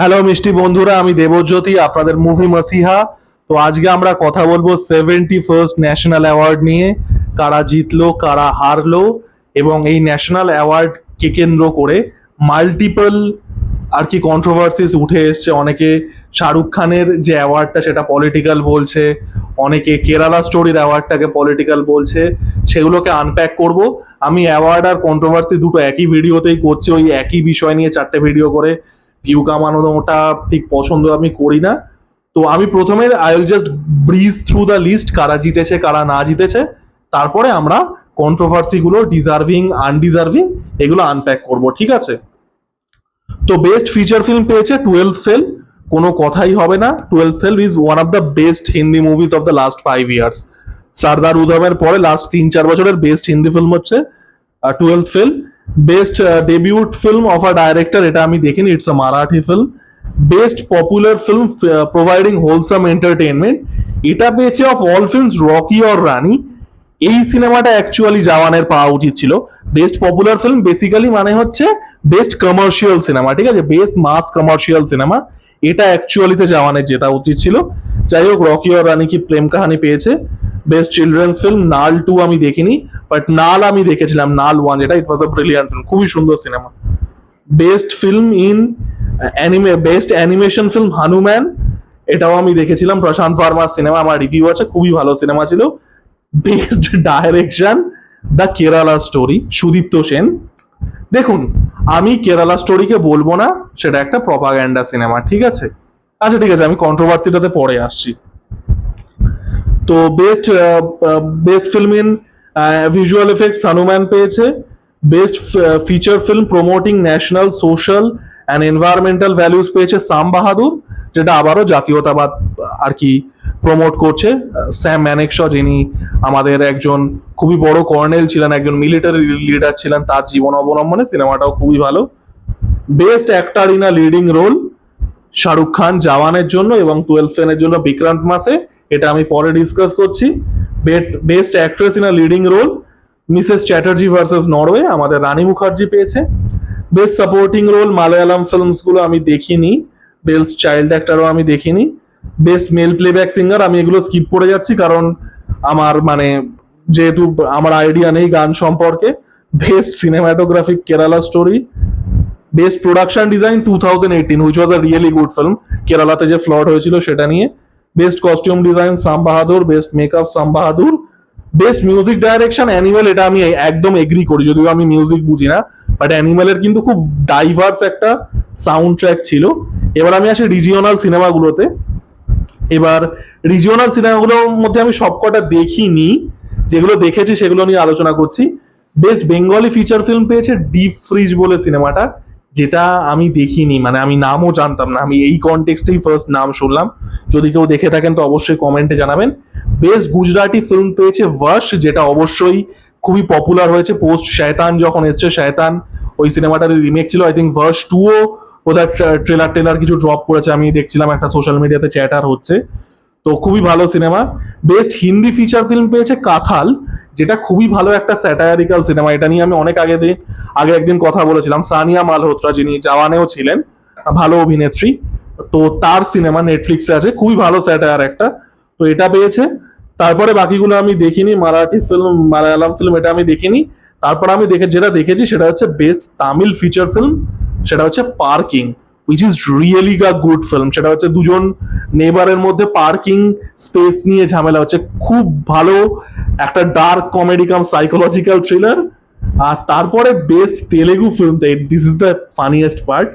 Hello মিষ্টি বন্ধুরা, আমি দেবজ্যোতি, আপনাদের মুভি মাসিহা। তো আজকে আমরা কথা বলব সেভেন্টি ফার্স্ট ন্যাশনাল অ্যাওয়ার্ড নিয়ে, কারা জিতলো, কারা হারলো, এবং এই ন্যাশনাল অ্যাওয়ার্ডকে কেন্দ্র করে মাল্টিপল আর কি কন্ট্রোভার্সিস উঠে এসছে। অনেকে শাহরুখ খানের যে অ্যাওয়ার্ডটা সেটা পলিটিক্যাল বলছে, অনেকে কেরালা স্টোরির অ্যাওয়ার্ডটাকে পলিটিক্যাল বলছে, সেগুলোকে আনপ্যাক করব। আমি অ্যাওয়ার্ড আর কন্ট্রোভার্সি দুটো একই ভিডিওতেই করছি, ওই একই বিষয় নিয়ে চারটে ভিডিও করে। ভিউ কামানো ঠিক পছন্দ আমি করি না। তো আমি প্রথমে I will just breeze through the list কারা জিতেছে, কারা না জিতেছে। তারপরে আমরা কন্ট্রোভার্সি গুলো ডিজার্ভিং আনডিজার্ভিং এগুলো আনপ্যাক করব, ঠিক আছে? তো বেস্ট ফিচার ফিল্ম পেয়েছে টুয়েলভ ফেল কোনো কথাই হবে না। Twelve fail is one of the best Hindi movies of the last five years Sardar উধমের পরে লাস্ট তিন চার বছরের বেস্ট হিন্দি ফিল্ম হচ্ছে twelve fail best debut film of a director এটা আমি দেখিনি it's a Marathi film best popular film providing wholesome entertainment এটা পেয়েছে of all films Rocky Aur Rani এই সিনেমাটা অ্যাকচুয়ালি জাওয়ানের পাওয়া উচিত ছিল। বেস্ট পপুলার ফিল্ম বেসিক্যালি মানে হচ্ছে বেস্ট কমার্শিয়াল সিনেমা ঠিক আছে? বেস্ট মাস কমার্শিয়াল সিনেমা এটা অ্যাকচুয়ালিতে জাওয়ানের জেতা উচিত ছিল। যাই হোক রকি অর রানি কি প্রেম কাহানি পেয়েছে? Best children's film Naal two আমি দেখিনি বাট নাল আমি দেখেছিলাম নাল ওয়ান যেটা ইট ওয়াজ আ ব্রিলিয়ান্ট ফিল্ম খুবই সুন্দর cinema best film in anime best animation film Hanuman এটাও আমি দেখেছিলাম প্রশান্ত ভার্মার সিনেমা আমার রিভিউ আছে, খুবই ভালো সিনেমা ছিল। Best direction the Kerala story Sudipto Sen. দেখুন, আমি কেরালা স্টোরিকে বলব না, সেটা একটা প্রপাগ্যান্ডা সিনেমা ঠিক আছে? আচ্ছা ঠিক আছে, আমি কন্ট্রোভার্সিটাতে পরে আসছি। তো best best film in visual effect Hanuman পেয়েছে। Best feature film promoting national social and environmental values পেয়েছে সাম বাহাদুর যেটা আবারও জাতীয়তাবাদ আর কি প্রমোট করছে। স্যাম ম্যানেকশ যিনি আমাদের একজন খুবই বড় কর্নেল ছিলেন, একজন মিলিটারি লিডার ছিলেন, তার জীবন অবলম্বনে সিনেমাটাও খুবই ভালো। Best actor in a leading role Shahrukh Khan জওয়ানের জন্য এবং টুয়েলভ ফেনের জন্য বিক্রান্ত মাসে। এটা আমি পরে ডিসকাস করছি। Best actress in a leading role Mrs Chatterjee versus Norway আমাদের রানী মুখার্জি পেয়েছে। বেস্ট সাপোর্টিং রোল মালায়ালাম ফিল্মসগুলো আমি দেখিনি। বেস্ট চাইল্ড অ্যাক্টারও আমি দেখিনি। বেস্ট মেল প্লেব্যাক সিঙ্গার আমি এগুলো স্কিপ করে যাচ্ছি কারণ আমার মানে যেহেতু আমার আইডিয়া নেই গান সম্পর্কে। Best cinematographic Kerala story best production design two thousand eighteen which was a really good film কেরালাতে যে ফ্লড হয়েছিল সেটা নিয়ে। Best costume design Sam Bahadur best makeup Sam Bahadur best music direction animal এটা আমি একদম এগ্রি করি, যদিও আমি মিউজিক বুঝি না বাট অ্যানিমেলের কিন্তু খুব ডাইভার্স একটা সাউন্ড ট্র্যাক ছিল। এবার আমি আসি রিজিওনাল সিনেমাগুলোতে এবার রিজিওনাল সিনেমাগুলোর মধ্যে আমি সবকটা দেখিনি, যেগুলো দেখেছি সেগুলো নিয়ে আলোচনা করছি। বেস্ট বেঙ্গলি ফিচার ফিল্ম পেয়েছে ডিপ ফ্রিজ বলে সিনেমাটা যেটা আমি দেখিনি মানে আমি নামও জানতাম না। আমি এই কনটেক্সটেই ফার্স্ট নাম শুনলাম। যদি কেউ দেখে থাকেন তো অবশ্যই কমেন্টে জানাবেন। বেস্ট গুজরাটি ফিল্ম পেয়েছে ওয়াশ যেটা অবশ্যই খুবই পপুলার হয়েছে পোস্ট শয়তান যখন এসছে শয়তান ওই সিনেমাটার রিমেক ছিল আই থিঙ্ক ভার্স টুও ওদের ট্রেলার টেলার কিছু ড্রপ করেছে। আমি দেখছিলাম একটা সোশ্যাল মিডিয়াতে চ্যাটার হচ্ছে। তো খুবই ভালো cinema best Hindi feature film পেয়েছে কাথাল যেটা খুবই ভালো একটা স্যাটায়ারিক্যাল সিনেমা এটা নিয়ে আমি অনেক আগে আগে একদিন কথা বলেছিলাম। সানিয়া মালহোত্রা, যিনি জাওয়ানেও ছিলেন, ভালো অভিনেত্রী। তো তার সিনেমা নেটফ্লিক্সে আছে। খুবই ভালো স্যাটায়ার একটা। তো এটা পেয়েছে। তারপরে বাকিগুলো আমি দেখিনি। মারাঠি ফিল্ম মালায়ালাম ফিল্ম এটা আমি দেখিনি। তারপর আমি দেখে যেটা দেখেছি সেটা হচ্ছে বেস্ট তামিল ফিচার ফিল্ম সেটা হচ্ছে পার্কিং উইচ ইজ রিয়েলি গা গুড ফিল্ম সেটা হচ্ছে দুজন নেবারের মধ্যে পার্কিং স্পেস নিয়ে ঝামেলা হচ্ছে। খুব ভালো একটা dark comedy cum psychological thriller আর তারপরে best Telugu film this is the funniest part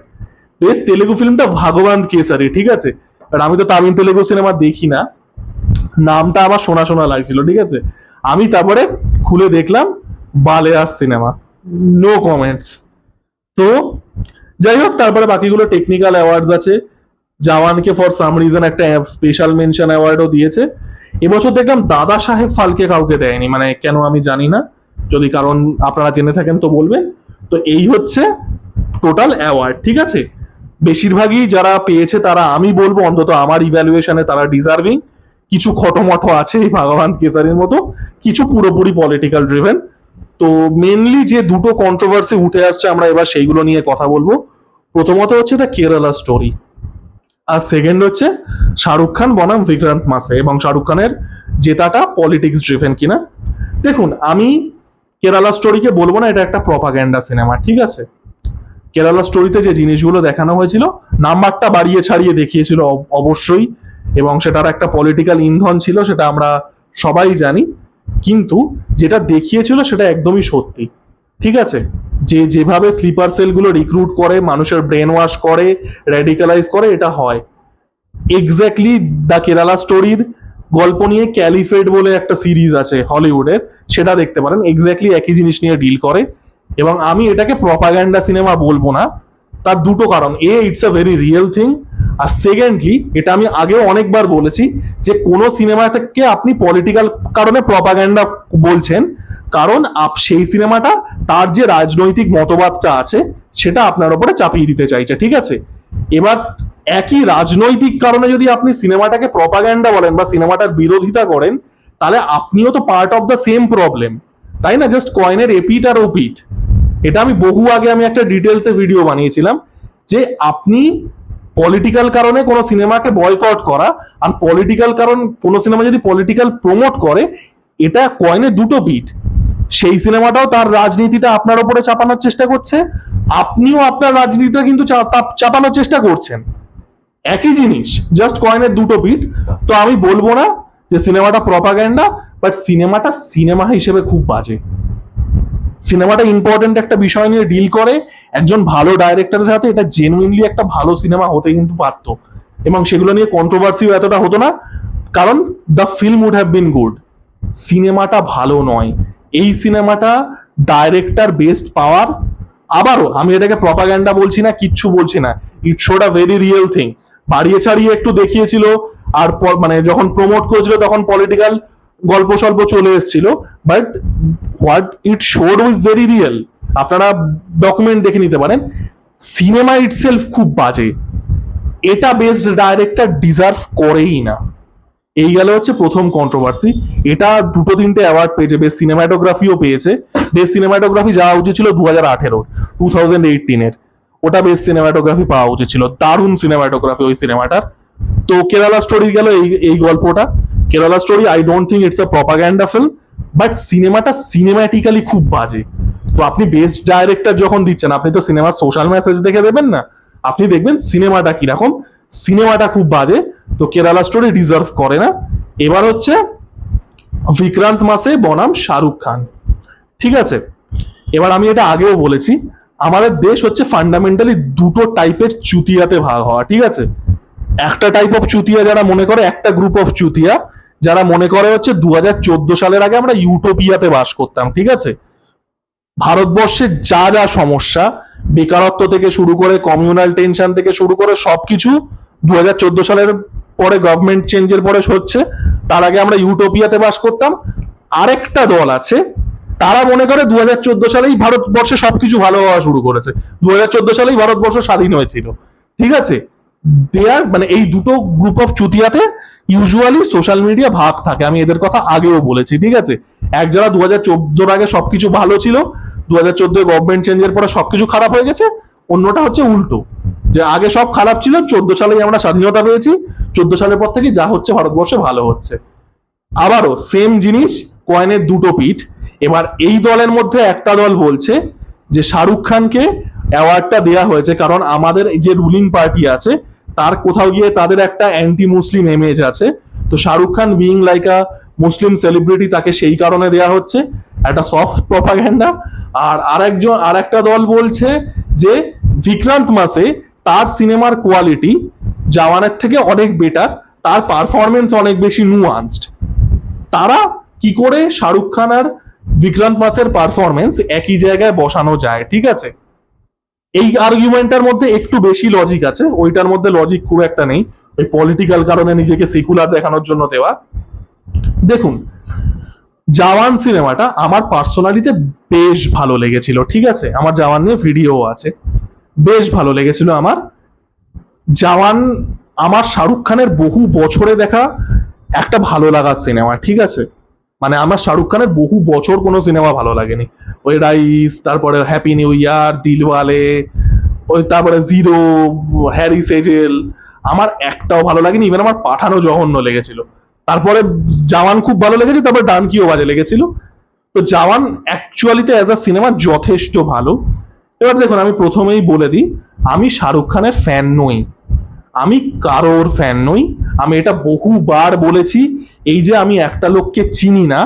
best Telugu ফিল্মটা ভাগবান কেসারি ঠিক আছে? আর আমি তো তামিল তেলেগু সিনেমা দেখি না। নামটা আমার শোনা শোনা লাগছিল, ঠিক আছে? আমি তারপরে খুলে দেখলাম বালেয়াস সিনেমা নো কমেন্টস তো যাই হোক, তারপরে বাকিগুলো টেকনিক্যাল অ্যাওয়ার্ডস আছে। জওয়ানকে ফর সাম রিজন একটা স্পেশাল মেনশন অ্যাওয়ার্ডও দিয়েছে। এবছর দেখলাম দাদা সাহেব ফালকে কাউকে দেয়নি মানে কেন আমি জানি না। যদি কারণ আপনারা জেনে থাকেন তো বলবেন। তো এই হচ্ছে টোটাল অ্যাওয়ার্ড ঠিক আছে? বেশিরভাগই যারা পেয়েছে তারা আমি বলব, অন্তত আমার ইভ্যালুয়েশনে তারা ডিজার্ভিং কিছু খটোমটো আছে এই ভগবান কেসারির মতো, কিছু পুরোপুরি পলিটিক্যাল ড্রিভেন তো মেনলি যে দুটো কন্ট্রোভার্সি উঠে আসছে, আমরা এবার সেইগুলো নিয়ে কথা বলব। প্রথমত হচ্ছে দ্য কেরালা স্টোরি আর সেকেন্ড হচ্ছে শাহরুখ খান বনাম বিক্রান্ত মাসে এবং শাহরুখ খানের জেতাটা পলিটিক্স ড্রিভেন কিনা। দেখুন, আমি কেরালা স্টোরিকে বলব না, এটা একটা প্রপাগ্যান্ডা সিনেমা ঠিক আছে? কেরালা স্টোরিতে যে জিনিসগুলো দেখানো হয়েছিল, নাম্বারটা বাড়িয়ে ছাড়িয়ে দেখিয়েছিল, অব- অবশ্যই। এবং সেটার একটা পলিটিক্যাল ইন্ধন ছিল, সেটা আমরা সবাই জানি। কিন্তু যেটা দেখিয়েছিল সেটা একদমই সত্যি। ঠিক আছে? যে যেভাবে স্লিপার সেলগুলো রিক্রুট করে, মানুষের ব্রেন ওয়াশ করে র্যাডিকালাইজ করে, এটা হয়। এক্স্যাক্টলি দ্য কেরালা স্টোরির গল্প নিয়ে ক্যালিফেড বলে একটা সিরিজ আছে হলিউডের সেটা দেখতে পারেন। এক্স্যাক্টলি একই জিনিস নিয়ে ডিল করে। এবং আমি এটাকে প্রপাগ্যান্ডা সিনেমা বলব না। তার দুটো কারণ। A it's a very real thing R secondly এটা আমি আগেও অনেকবার বলেছি যে কোনো সিনেমাটাকে আপনি পলিটিক্যাল কারণে প্রপাগ্যান্ডা বলছেন, কারণ আপ, সেই সিনেমাটা তার যে রাজনৈতিক মতবাদটা আছে, সেটা আপনার ওপরে চাপিয়ে দিতে চাইছে, ঠিক আছে? এবার একই রাজনৈতিক কারণে যদি আপনি সিনেমাটাকে প্রপাগ্যান্ডা বলেন বা সিনেমাটার বিরোধিতা করেন, তাহলে আপনিও তো part of the same problem তাই না? জাস্ট কয়েনের এপিট আর ওপিট এটা আমি বহু আগে আমি একটা ডিটেলসে ভিডিও বানিয়েছিলাম যে আপনি পলিটিক্যাল কারণে কোনো সিনেমাকে বয়কট করা আর পলিটিক্যাল কারণ কোনো সিনেমা যদি পলিটিক্যাল প্রমোট করে, এটা কয়েনের দুটো বিট সেই সিনেমাটাও তার রাজনীতিটা আপনার উপরে চাপানোর চেষ্টা করছে, আপনিও আপনার রাজনীতিটা কিন্তু চাপা- চাপানোর চেষ্টা করছেন। একই জিনিস জাস্ট কয়েনের দুটো বিট তো আমি বলব না যে সিনেমাটা প্রপাগ্যান্ডা বাট সিনেমাটা সিনেমা হিসেবে খুব বাজে। সিনেমাটা ইম্পর্টেন্ট একটা বিষয় নিয়ে ডিল করে, একজন ভালো ডাইরেক্টরের সাথে এটা জেনুইনলি একটা ভালো সিনেমা হতে কিন্তু পারত। এবং সেগুলো নিয়ে কন্ট্রোভার্সিও এতটা হতো না, কারণ the film would have been good সিনেমাটা ভালো নয়। এই সিনেমাটা ডাইরেক্টর বেস্ট পাওয়ার আবারও, আমি এটাকে প্রপাগ্যান্ডা বলছি না, কিচ্ছু বলছি না। It showed a very real thing বাড়িয়ে ছাড়িয়ে একটু দেখিয়েছিল, আর মানে যখন প্রমোট করেছিল, তখন পলিটিক্যাল গল্প স্বল্প চলে এসেছিল but what it showed is very real আপনারা ডকুমেন্ট দেখে নিতে পারেন। সিনেমা ইটসেলফ খুব বাজে। এটা বেস্ট ডাইরেক্টর ডিজার্ভ করেই না। এই গেল হচ্ছে প্রথম কন্ট্রোভার্সি এটা দুটো তিনটে অ্যাওয়ার্ড পেয়েছে বেস্ট সিনেমাটোগ্রাফিও পেয়েছে। বেস্ট সিনেমাটোগ্রাফি যাওয়া উচিত ছিল দু হাজার আঠেরোর টু থাউজেন্ড এইটিনের ওটা বেস্ট সিনেমাটোগ্রাফি পাওয়া উচিত ছিল। দারুণ সিনেমাটোগ্রাফি ওই সিনেমাটার তো কেরালা স্টোরি গেল এই এই গল্পটা। Kerala story I don't think it's a propaganda film but সিনেমাটা সিনেমাটিক্যালি খুব বাজে। তো আপনি বেস্ট ডাইরেক্টর যখন দিচ্ছেন, আপনি তো সিনেমার সোশ্যাল মেসেজ দেখে দেবেন না। আপনি দেখবেন সিনেমাটা কীরকম সিনেমাটা খুব বাজে, তো কেরালা স্টোরি ডিজার্ভ করে না। এবার হচ্ছে বিক্রান্ত মাসে বনাম শাহরুখ খান। ঠিক আছে? এবার আমি এটা আগেও বলেছি, আমাদের দেশ হচ্ছে ফান্ডামেন্টালি দুটো টাইপের চুতিয়াতে ভাগ হওয়া, ঠিক আছে? একটা টাইপ অফ চুতিয়া যারা মনে করে, একটা গ্রুপ অফ চুতিয়া। যারা মনে করে হচ্ছে দুহাজার চোদ্দ সালের আগে আমরা ইউটোপিয়াতে বাস করতাম, ঠিক আছে? ভারতবর্ষের যা যা সমস্যা, বেকারত্ব থেকে শুরু করে কমিউনাল টেনশন থেকে শুরু করে সবকিছু দুহাজার চোদ্দ সালের পরে গভর্নমেন্ট চেঞ্জের পরে হচ্ছে, তার আগে আমরা ইউটোপিয়াতে বাস করতাম। আরেকটা দল আছে, তারা মনে করে দু হাজার চোদ্দ সালেই ভারতবর্ষে সবকিছু ভালো হওয়া শুরু করেছে। দু হাজার চোদ্দ সালেই ভারতবর্ষ স্বাধীন হয়েছিল, ঠিক আছে? দেয়ার মানে এই দুটো গ্রুপ অফ চুতিয়াতে ইউজুয়ালি সোশ্যাল মিডিয়া ভাগ থাকে। আমি এদের কথা আগেও বলেছি, ঠিক আছে? এক যারা দু হাজার চোদ্দোর আগে সবকিছু ভালো ছিল দু হাজার চোদ্দোয় গভর্নমেন্ট চেঞ্জের পরে সবকিছু খারাপ হয়ে গেছে, অন্যটা হচ্ছে উল্টো। যে আগে সব খারাপ ছিল, চোদ্দ সালেই আমরা স্বাধীনতা পেয়েছি, চোদ্দ সালের পর থেকে যা হচ্ছে ভারতবর্ষে ভালো হচ্ছে। আবারও সেম জিনিস কয়েনের দুটো পিঠ। এবার এই দলের মধ্যে একটা দল বলছে যে শাহরুখ খানকে অ্যাওয়ার্ডটা দেওয়া হয়েছে, কারণ আমাদের যে রুলিং পার্টি আছে তার কোথাও গিয়ে তাদের একটা অ্যান্টি মুসলিম ইমেজ আছে। তো Shahrukh Khan being like a Muslim celebrity তাকে সেই কারণে দেওয়া হচ্ছে। একটা সফট প্রপাগ্যান্ডা আর আরেকজন আর একটা দল বলছে যে বিক্রান্ত মাসে তার সিনেমার কোয়ালিটি জওয়ানের থেকে অনেক বেটার তার পারফরমেন্স অনেক বেশি নুয়ান্সড তারা কি করে শাহরুখ খান আর বিক্রান্ত মাসের পারফরমেন্স একই জায়গায় বসানো যায়, ঠিক আছে? এই আর্গুমেন্টটার মধ্যে একটু বেশি লজিক আছে, ওইটার মধ্যে লজিক খুব একটা নেই। ওই পলিটিক্যাল কারণে নিজেকে সেকুলার দেখানোর জন্য দেওয়া। দেখুন জাওয়ান সিনেমাটা আমার পার্সোনালিতে বেশ ভালো লেগেছিল, ঠিক আছে? আমার জওয়ান নিয়ে ভিডিও আছে। বেশ ভালো লেগেছিল আমার। জাওয়ান আমার শাহরুখ খানের বহু বছরে দেখা একটা ভালো লাগার সিনেমা ঠিক আছে? মানে আমার শাহরুখ খানের বহু বছর কোনো সিনেমা ভালো লাগেনি। ওই রাইস, তারপরে হ্যাপি নিউ ইয়ার দিলওয়ালে, ওই তারপরে জিরো হ্যারি সেজেল আমার একটাও ভালো লাগেনি ইভেন আমার পাঠানো জঘন্য লেগেছিল। তারপরে জাওয়ান খুব ভালো লেগেছে, তারপর ডানকিও বাজে লেগেছিল। তো জাওয়ান অ্যাকচুয়ালিতে অ্যাজ আ সিনেমা যথেষ্ট ভালো। এবার দেখুন, আমি প্রথমেই বলে দিই, আমি শাহরুখ খানের ফ্যান নই। আমি কারোর ফ্যান নই। আমি এটা বহুবার বলেছি, এই যে আমি একটা লোককে চিনি না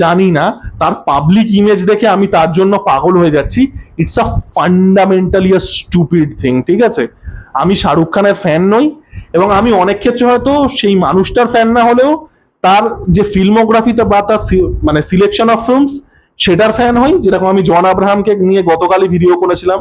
জানি না, তার পাবলিক ইমেজ দেখে আমি তার জন্য পাগল হয়ে যাচ্ছি। It's a fundamentally a stupid thing ঠিক আছে? আমি শাহরুখ খানের ফ্যান নই, এবং আমি অনেক ক্ষেত্রে হয়তো সেই মানুষটার ফ্যান না হলেও তার যে ফিল্মোগ্রাফিতে বা তার মানে সিলেকশন অফ ফিল্মস সেটার ফ্যান হই। যেরকম আমি জন আব্রাহামকে নিয়ে গতকালই ভিডিও করেছিলাম।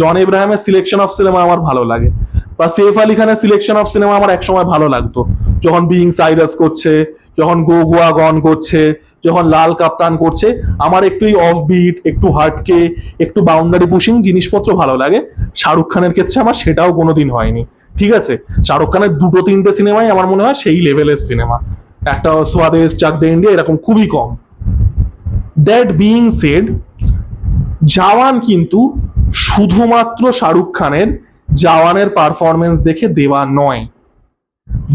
জন ইব্রাহিমের সিলেকশন অফ সিনেমা আমার ভালো লাগে। বা সেফ আলী খানের সিলেকশন অফ সিনেমা আমার একসময় ভালো লাগতো। যখন বিং সাইরাস করছে, যখন গো গোয়া গন করছে যখন লাল কাপ্তান করছে, আমার একটু অফ বিট একটু হার্টকে একটু বাউন্ডারি পুশিং জিনিসপত্র ভালো লাগে। শাহরুখ খানের ক্ষেত্রে আমার সেটাও কোনোদিন হয়নি। ঠিক আছে? শাহরুখ খানের দুটো তিনটে সিনেমাই আমার মনে হয় সেই লেভেলের সিনেমা একটা স্বাদেশ চাক দে ইন্ডিয়া, এরকম খুবই কম। দ্যাট বিইং সেড জাওয়ান কিন্তু শুধুমাত্র শাহরুখ খানের জাওয়ানের পারফরমেন্স দেখে দেওয়া নয়।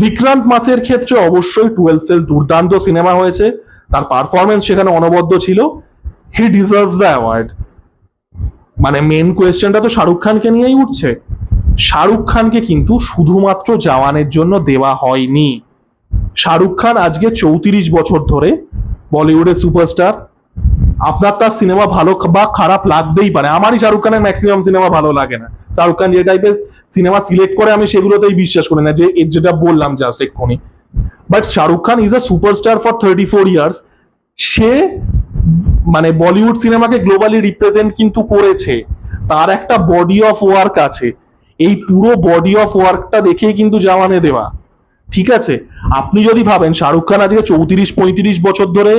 বিক্রান্ত মাসের ক্ষেত্রে অবশ্যই টুয়েলভ ফেল দুর্দান্ত সিনেমা হয়েছে। তার পারফরমেন্স সেখানে অনবদ্য ছিল। হি ডিজার্ভস দ্য অ্যাওয়ার্ড মানে মেন কোয়েশ্চেনটা তো শাহরুখ খানকে নিয়েই উঠছে। শাহরুখ খানকে কিন্তু শুধুমাত্র জওয়ানের জন্য দেওয়া হয়নি। শাহরুখ খান আজকে চৌত্রিশ বছর ধরে বলিউডের সুপারস্টার। আপনার তার সিনেমা ভালো বা খারাপ লাগতেই পারে। আমারই শাহরুখ খানের ম্যাক্সিমাম সিনেমা ভালো লাগে না। শাহরুখ খান যে টাইপের সিনেমা সিলেক্ট করে আমি সেগুলোতেই বিশ্বাস করি না। যে যেটা বললাম জাস্ট এক্ষুনি। But Shahrukh Khan is a superstar for thirty four years সে মানে বলিউড সিনেমাকে গ্লোবালি রিপ্রেজেন্ট কিন্তু করেছে। তার একটা বডি অফ ওয়ার্ক আছে। এই পুরো বডি অফ ওয়ার্কটা দেখেই কিন্তু জওয়ানে দেওয়া। ঠিক আছে? আপনি যদি ভাবেন শাহরুখ খান আজকে চৌত্রিশ, পঁয়ত্রিশ বছর ধরে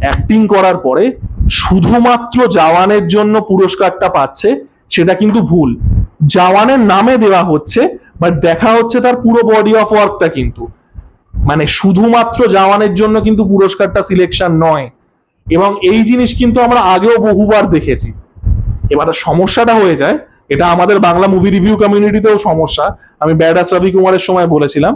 অ্যাক্টিং করার পরে শুধুমাত্র জওয়ানের জন্য পুরস্কারটা পাচ্ছে, সেটা কিন্তু ভুল। জাওয়ানের নামে দেওয়া হচ্ছে বাট দেখা হচ্ছে তার পুরো বডি অফ ওয়ার্কটা কিন্তু। মানে শুধুমাত্র জওয়ানের জন্য কিন্তু পুরস্কারটা সিলেকশন নয়। এবং এই জিনিস কিন্তু আমরা আগেও বহুবার দেখেছি। এবার সমস্যাটা হয়ে যায়, এটা আমাদের বাংলা মুভি রিভিউ কমিউনিটিতেও সমস্যা। আমি ব্যাডাস রবি কুমারের সময় বলেছিলাম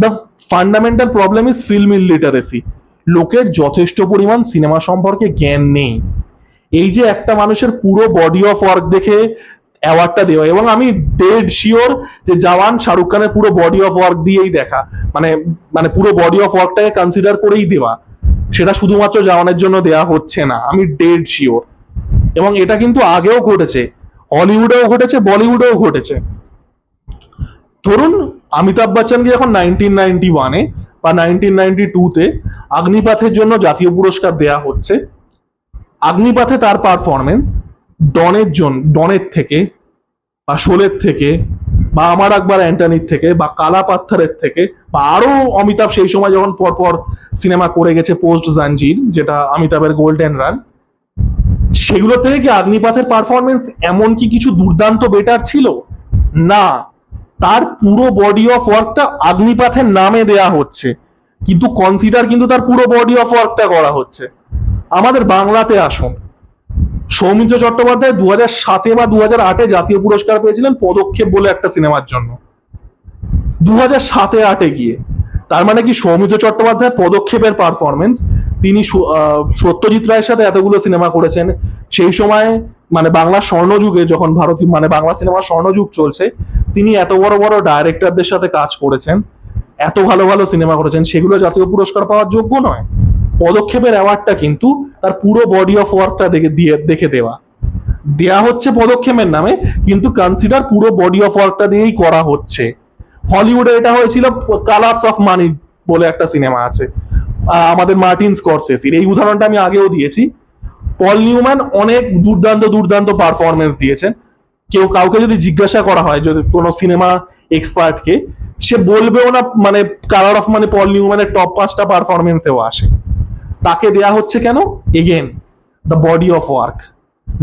the fundamental problem is film illiteracy লোকের যথেষ্ট পরিমাণ সিনেমা সম্পর্কে জ্ঞান নেই। এই যে একটা মানুষের পুরো বডি অফ ওয়ার্ক দেখে অ্যাওয়ার্ডটা দেওয়া। এবং আমি ডেড শিওর যে জওয়ান শাহরুখ খানের পুরো বডি অফ ওয়ার্ক দিয়েই দেখা। মানে মানে পুরো বডি অফ ওয়ার্কটাকে কনসিডার করেই দেওয়া। সেটা শুধুমাত্র জওয়ানের জন্য দেওয়া হচ্ছে না। আমি ডেড শিওর এবং এটা কিন্তু আগেও ঘটেছে। হলিউডেও ঘটেছে বলিউডেও ঘটেছে। ধরুন, অমিতাভ বচ্চনকে যখন নাইনটিন নাইনটি ওয়ানে বা নাইনটিন নাইনটি টুতে অগ্নিপাথের জন্য জাতীয় পুরস্কার দেয়া হচ্ছে অগ্নিপাথে তার পারফরমেন্স ডনের জন্য ডনের থেকে বা শোলের থেকে, বা আমার আকবর অ্যান্টনির থেকে, বা কালা পাত্থারের থেকে, বা আরও অমিতাভ সেই সময় যখন পরপর সিনেমা করে গেছে পোস্ট জাঞ্জির, যেটা অমিতাভের গোল্ডেন রান সেগুলো থেকে কি অগ্নিপাথের পারফরমেন্স এমন কি কিছু দুর্দান্ত বেটার ছিল? না। তার পুরো বডি অফ ওয়ার্কটা অগ্নিপাথের নামে দেয়া হচ্ছে। কিন্তু কনসিডার কিন্তু তার পুরো বডি অফ ওয়ার্কটা করা হচ্ছে। আমাদের বাংলাতে আসুন। সৌমিত্র চট্টোপাধ্যায় দু হাজার সাতে বা দু হাজার আটে জাতীয় পুরস্কার পেয়েছিলেন পদক্ষেপ বলে একটা সিনেমার জন্য। দু হাজার সাতে আটে গিয়ে। তার মানে কি সৌমিত্র চট্টোপাধ্যায় পদক্ষেপের পারফরমেন্স তিনি সত্যজিৎ রায়ের সাথে এতগুলো সিনেমা করেছেন। সেই সময় মানে বাংলা স্বর্ণযুগে যখন ভারতীয় মানে বাংলা সিনেমার স্বর্ণযুগ চলছে, তিনি এত বড় বড় ডাইরেক্টরদের সাথে কাজ করেছেন, এত ভালো ভালো সিনেমা করেছেন, সেগুলো জাতীয় পুরস্কার পাওয়ার যোগ্য নয়। পদক্ষেপের অ্যাওয়ার্ডটা কিন্তু তার পুরো বডি অফ ওয়ার্কটা দেখে দিয়ে, দেখে দেওয়া। দেয়া হচ্ছে পদক্ষেপের নামে, কিন্তু কনসিডার পুরো বডি অফ ওয়ার্কটা দিয়েই করা হচ্ছে। হলিউডে এটা হয়েছিল কালার্স অফ মানি বলে একটা সিনেমা আছে। আমাদের মার্টিন স্করসেসির এই উদাহরণটা আমি আগেও দিয়েছি। পল নিউম্যান অনেক দুর্দান্ত দুর্দান্ত পারফরমেন্স দিয়েছেন। কেউ কাউকে যদি জিজ্ঞাসা করা হয়, যদি কোনো সিনেমা এক্সপার্টকে সে বলবেও না মানে কালার অফ মানে পল নিউম্যানের টপ পাঁচটা পারফরমেন্সেও আসে। তাকে দেয়া হচ্ছে কেন? Again the body of work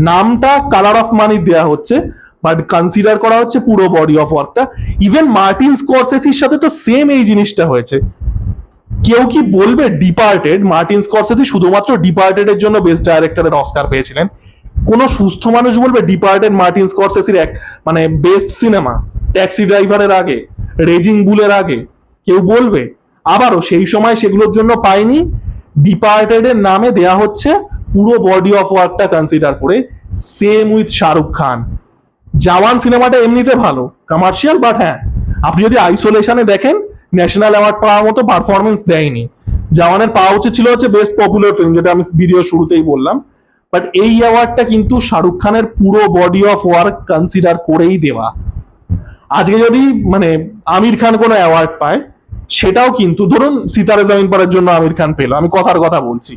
নামটা কালার অফ মানি দেয়া হচ্ছে বাট কনসিডার করা হচ্ছে পুরো বডি অফ ওয়ার্কটা ইভেন মার্টিন স্করসেসির সাথে তো সেম এই জিনিসটা হয়েছে। কেউ কি বলবে ডিপার্টেড মার্টিন স্করসেসি শুধুমাত্র ডিপার্টেডের জন্য বেস্ট ডাইরেক্টরের অস্কার পেয়েছিলেন। কোন সুস্থ মানুষ বলবে ডিপার্টেড মার্টিন স্করসেসির এক মানে বেস্ট সিনেমা ট্যাক্সি ড্রাইভারের আগে রেজিং বুলের আগে। কেউ বলবে, আবারও সেই সময় সেগুলোর জন্য পাইনি ডিপার্টেড এর নামে দেয়া হচ্ছে পুরো বডি অফ ওয়ার্কটা কনসিডার করে। সেম উইথ শাহরুখ খান জাওয়ান সিনেমাটা এমনিতে ভালো কমার্শিয়াল বাট হ্যাঁ আপনি যদি আইসোলেশনে দেখেন ন্যাশনাল অ্যাওয়ার্ড পাওয়ার মতো পারফরমেন্স দেয়নি। জাওয়ানের পাওয়া উচিত ছিল হচ্ছে বেস্ট পপুলার ফিল্ম যেটা আমি ভিডিও শুরুতেই বললাম। বাট এই অ্যাওয়ার্ডটা কিন্তু শাহরুখ খানের পুরো বডি অফ ওয়ার্ক কনসিডার করেই দেওয়া। আজকে যদি মানে আমির খান কোনো অ্যাওয়ার্ড পায় সেটাও কিন্তু ধরুন সিতারে জামিন পরের জন্য আমির খান পেল। আমি কথার কথা বলছি।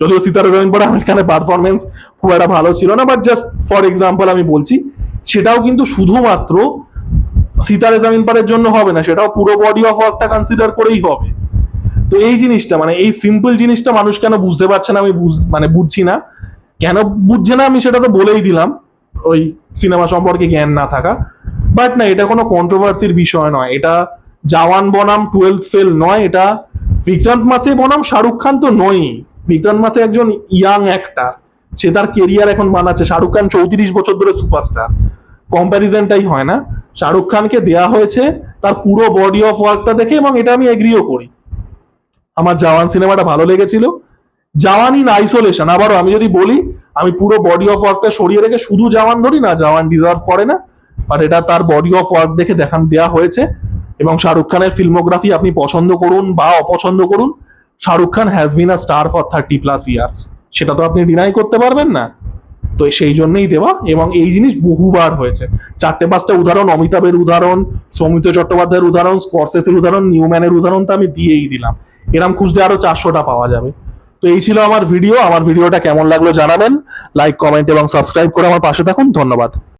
যদিও সিতারে জামিন পরে আমির খানের পারফরমেন্স খুব একটা ভালো ছিল না বাট জাস্ট ফর এক্সাম্পল আমি বলছি, সেটাও কিন্তু শুধুমাত্র সিতারে জামিন পারের জন্য হবে না, সেটাও পুরো বডি অফ ওয়ার্কটা কনসিডার করেই হবে। তো এই জিনিসটা মানে এই সিম্পল জিনিসটা মানুষ কেন বুঝতে পারছে না আমি মানে বুঝছি না। কেন বুঝছে না আমি সেটা তো বলেই দিলাম, ওই সিনেমা সম্পর্কে জ্ঞান না থাকা। বাট না, এটা কোনো কন্ট্রোভার্সির বিষয় নয়। এটা জওয়ান বনাম টুয়েলথ ফেল নয়, এটা বিক্রান্ত মাসে বনাম, শাহরুখ খান তো নয়ই। বিক্রান্ত মাসে একজন ইয়াং অ্যাক্টার সে তার কেরিয়ার এখন বানাচ্ছে। শাহরুখ খান চৌত্রিশ বছর ধরে সুপারস্টার কম্প্যারিজনটাই হয় না। শাহরুখ খানকে দেয়া হয়েছে তার পুরো বডি অফ ওয়ার্কটা দেখে এবং এটা আমি এগ্রিও করি। আমার জাওয়ান সিনেমাটা ভালো লেগেছিল। জওয়ান ইন আইসোলেশন আবারও আমি যদি বলি, আমি পুরো বডি অফ ওয়ার্কটা সরিয়ে রেখে শুধু জওয়ান ধরি না, জওয়ান ডিজার্ভ করে না। বাট এটা তার বডি অফ ওয়ার্ক দেখে দেখান দেওয়া হয়েছে। এবং শাহরুখ খানের ফিল্মোগ্রাফি আপনি পছন্দ করুন বা অপছন্দ করুন, Shahrukh Khan has been a star for thirty plus years সেটা তো আপনি ডিনাই করতে পারবেন না। তো সেই জন্যই দেওয়া এবং এই জিনিস বহুবার হয়েছে। চারটে পাঁচটা উদাহরণ, অমিতাভের উদাহরণ, সৌমিত্র চট্টোপাধ্যায়ের উদাহরণ স্করসেসের উদাহরণ, নিউম্যানের উদাহরণ তো আমি দিয়েই দিলাম। এরম খুঁজলে আরও চারশোটা পাওয়া যাবে। তো এই ছিল আমার ভিডিও আমার ভিডিওটা কেমন লাগল জানাবেন। লাইক কমেন্ট এবং সাবস্ক্রাইব করে আমার পাশে থাকুন। ধন্যবাদ।